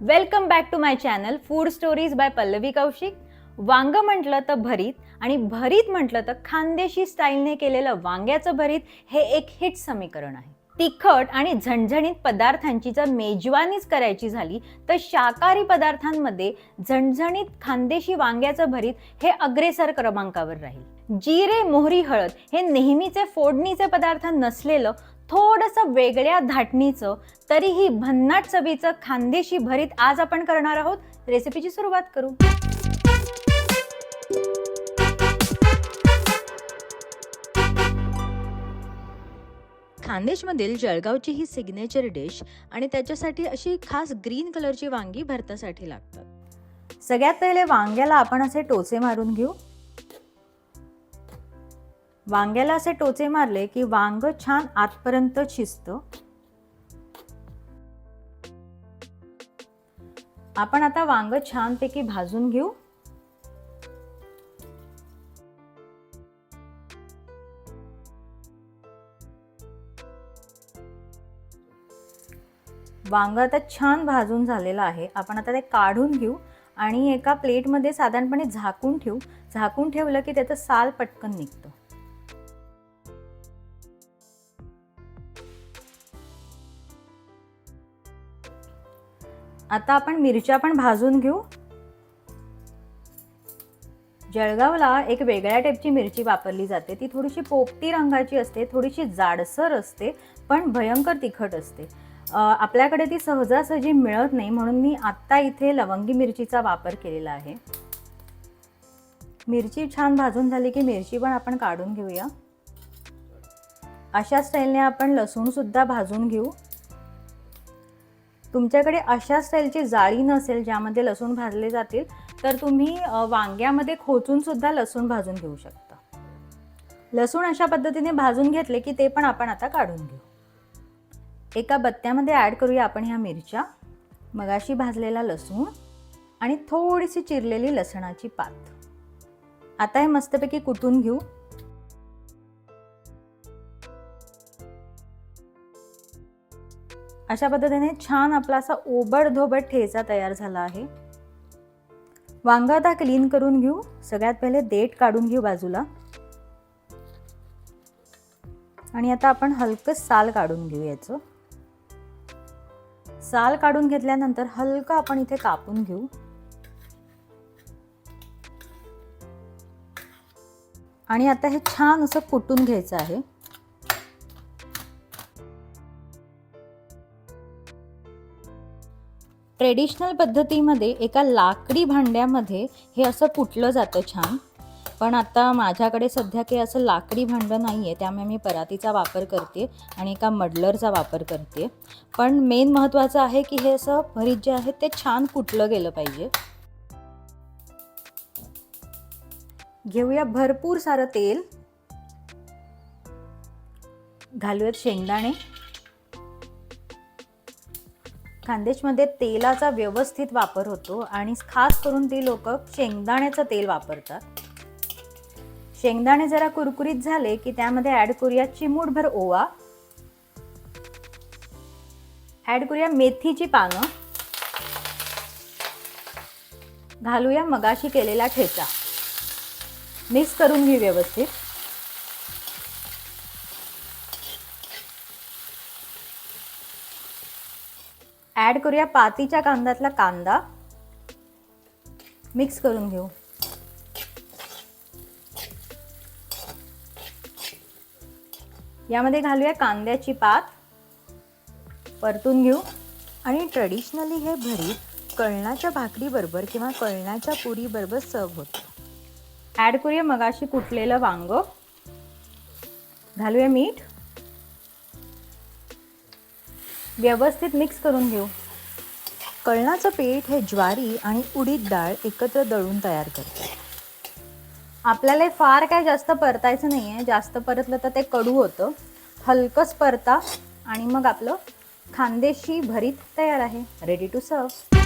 Welcome back to my channel food stories by Pallavi Kaushik वांग म्हटलं तर भरीत आणि भरीत म्हटलं तर खानदेशी स्टाईलने केलेलं वांग्याचं भरीत हे एक हिट समीकरण आहे. तिखट आणि झणझणीत पदार्थांची जर मेजवानीच करायची झाली तर शाकाहारी पदार्थांमध्ये झणझणीत खानदेशी वांग्याचं भरीत हे अग्रेसर क्रमांकावर राहील. जिरे मोहरी हळद हे नेहमीचे फोडणीचे पदार्थ नसलेलं थोडंसं वेगळ्या धाटणीचं तरीही भन्नाट चवीचं खानदेशी भरीत आज आपण करणार आहोत. रेसिपीची सुरुवात करू. खानदेशमधील जळगावची ही सिग्नेचर डिश आणि त्याच्यासाठी अशी खास ग्रीन कलरची वांगी भरतासाठी लागतात. सगळ्यात पहिले वांग्याला आपण असे टोचे मारून घेऊ. वांग्याला असे टोचे मारले की वांग छान आतपर्यंत शिजतं. आपण आता वांग छानपैकी भाजून घेऊ. वांग आता छान भाजून झालेलं आहे. आपण आता ते काढून घेऊ आणि एका प्लेटमध्ये साधारणपणे झाकून ठेवू. झाकून ठेवलं की त्याचं साल पटकन निघतं. आता आपण मिरच्या पण भाजून घेऊ. जळगावला एक वेगळ्या टाईपची मिरची वापरली जाते. ती थोडीशी पोपटी रंगाची असते थोडीशी जाडसर असते पण भयंकर तिखट असते. आपल्याकडे ती सहजासहजी मिळत नाही म्हणून मी आत्ता इथे लवंगी मिरचीचा वापर केलेला आहे. मिरची छान भाजून झाली की मिरची पण आपण काढून घेऊया. अशा स्टाईलने आपण लसूणसुद्धा भाजून घेऊ. तुमच्याकडे अशा स्टाईलची जाळी नसेल ज्यामध्ये लसूण भाजले जातील तर तुम्ही वांग्यामध्ये खोचून सुद्धा लसूण भाजून घेऊ शकता. लसूण अशा पद्धतीने भाजून घेतले की ते पण आपण आता काढून घेऊ. एका बत्त्यामध्ये ॲड करूया आपण ह्या मिरच्या. मगाशी भाजलेला लसूण आणि थोडीशी चिरलेली लसणाची पात. आता हे मस्तपैकी कुटून घेऊ. अशा पद्धतीने छान आपला असा ओबड ठेचा तयार झाला आहे. वांगा आता क्लीन करून घेऊ. सगळ्यात पहिले देठ काढून घेऊ बाजूला. आणि आता आपण हलकं साल काढून घेऊ याचं. साल काढून घेतल्यानंतर हलकं आपण इथे कापून घेऊ. आणि आता हे छान असं कुटून घ्यायचं आहे. ट्रेडिशनल पद्धतीमध्ये एका लाकडी भांड्यामध्ये हे असं कुटलं जातं छान. पण आता माझ्याकडे सध्या काही असं लाकडी भांडं नाही आहे त्यामुळे मी परातीचा वापर करते आणि एका मडलरचा वापर करते. पण मेन महत्त्वाचं आहे की हे असं भरीत जे आहे ते छान कुटलं गेलं पाहिजे. घेऊया भरपूर सारं तेल. घालूयात शेंगदाणे. खानदेशमध्ये तेलाचा व्यवस्थित वापर होतो आणि खास करून ती लोक शेंगदाण्याचं तेल वापरतात. शेंगदाणे जरा कुरकुरीत झाले की त्यामध्ये ॲड करूया चिमूटभर ओवा. ॲड करूया मेथीची पानं. घालूया मगाशी केलेला ठेचा. मिक्स करून घेऊ व्यवस्थित. ॲड करूया पातीच्या कांद्यातला कांदा. मिक्स करून घेऊ. यामध्ये घालूया कांद्याची पात. परतून घेऊ. आणि ट्रेडिशनली हे भरीत कळणाच्या भाकरीबरोबर किंवा कळणाच्या पुरीबरोबर सर्व होतं. ॲड करूया मगाशी कुटलेलं वांग. घालूया मीठ. व्यवस्थित मिक्स करून घेऊ. कळणाचं पीठ हे ज्वारी आणि उडीद डाळ एकत्र दळून तयार करते. आपल्याला फार काय जास्त परतायचं नाही आहे जास्त परतलं तर ते कडू होतं. हलकंच परता आणि मग आपलं खानदेशी भरीत तयार आहे. रेडी टू सर्व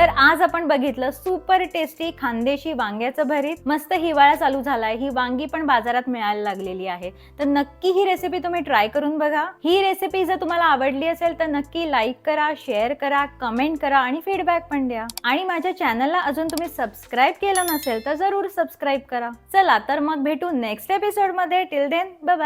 तर आज आपण बघितलं सुपर टेस्टी खानदेशी वांग्याचं भरीत. मस्त हिवाळा चालू झालाय. ही वांगी पण बाजारात मिळायला लागलेली आहे. तर नक्की ही रेसिपी तुम्ही ट्राय करून बघा. ही रेसिपी जर तुम्हाला आवडली असेल तर नक्की लाईक करा शेअर करा कमेंट करा आणि फीडबॅक पण द्या. आणि माझ्या चॅनलला अजून तुम्ही सबस्क्राईब केलं नसेल तर जरूर सबस्क्राईब करा. चला तर मग भेटू नेक्स्ट एपिसोडमध्ये. Till then bye